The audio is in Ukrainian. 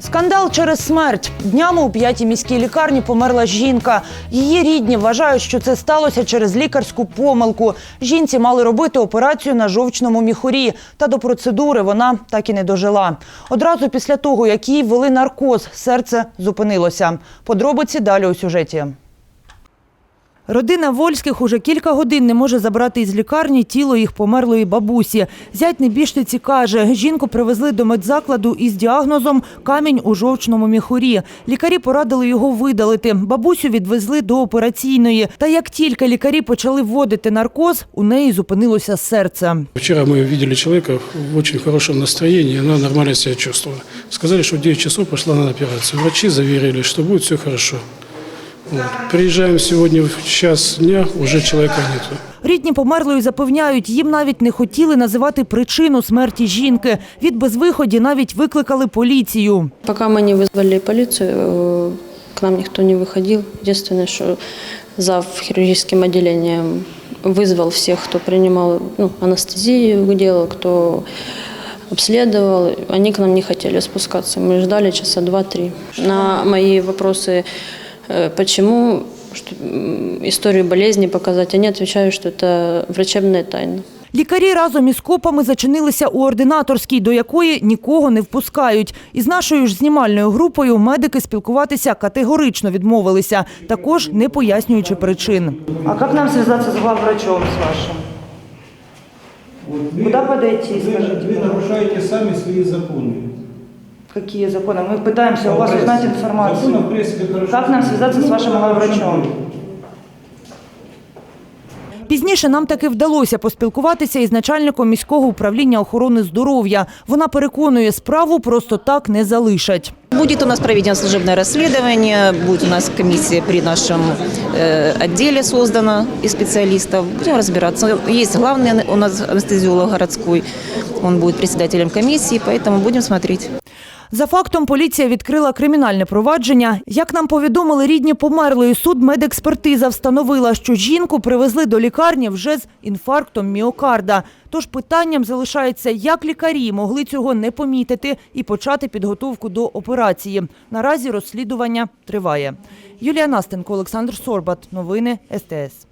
Скандал через смерть. Днями у п'ятій міській лікарні померла жінка. Її рідні вважають, що це сталося через лікарську помилку. Жінці мали робити операцію на жовчному міхурі. Та до процедури вона так і не дожила. Одразу після того, як їй ввели наркоз, серце зупинилося. Подробиці далі у сюжеті. Родина Вольських уже кілька годин не може забрати із лікарні тіло їх померлої бабусі. Зять небіжчиці каже, жінку привезли до медзакладу із діагнозом камінь у жовчному міхурі. Лікарі порадили його видалити. Бабусю відвезли до операційної. Та як тільки лікарі почали вводити наркоз, у неї зупинилося серце. Вчера мы видели человека в очень хорошем настроении, она нормально себя чувствовала. Сказали, что в 9 часов пошла на операцию. Врачи заверили, что будет все хорошо. Вот. Приезжаем сегодня в час дня, уже человека нету. Рідні померлої запевняють, їм навіть не хотіли називати причину смерті жінки. Від безвиході навіть викликали поліцію. Пока мы не вызвали полицию, э, к нам никто не выходил. Единственное, что зав хирургическим отделением вызвал всех, кто принимал ну, анестезию, делал, кто обследовал. Они к нам не хотели спускаться. Мы ждали часа два-три. На мои вопросы, э, почему что, м, историю болезни показать, они отвечают, что это врачебная тайна. Лікарі разом із копами зачинилися у ординаторській, до якої нікого не впускають. Із нашою ж знімальною групою медики спілкуватися категорично відмовилися, також не пояснюючи причин. А як нам зв'язатися з главврачом з вашим? Вот вы, Куда подойти, вы, скажите, вы нарушаете сами свои законы. Які закони? Ми питаємося О прессе. Закон о прессе это хорошо. Как нам связаться с вашим главврачом? Пізніше нам таки вдалося поспілкуватися із начальником міського управління охорони здоров'я. Вона переконує, справу просто так не залишать. Будет у нас проведено служебное расследование, будет у нас комиссия при нашем э, отделе создана из специалистов. Будем разбираться. Есть главный у нас анестезиолог городской, он будет председателем комиссии, поэтому будем смотреть. За фактом поліція відкрила кримінальне провадження. Як нам повідомили рідні померлої, суд медекспертиза встановила, що жінку привезли до лікарні вже з інфарктом міокарда. Тож питанням залишається, як лікарі могли цього не помітити і почати підготовку до операції. Наразі розслідування триває. Юлія Настенко, Олександр Сорбат. Новини СТС.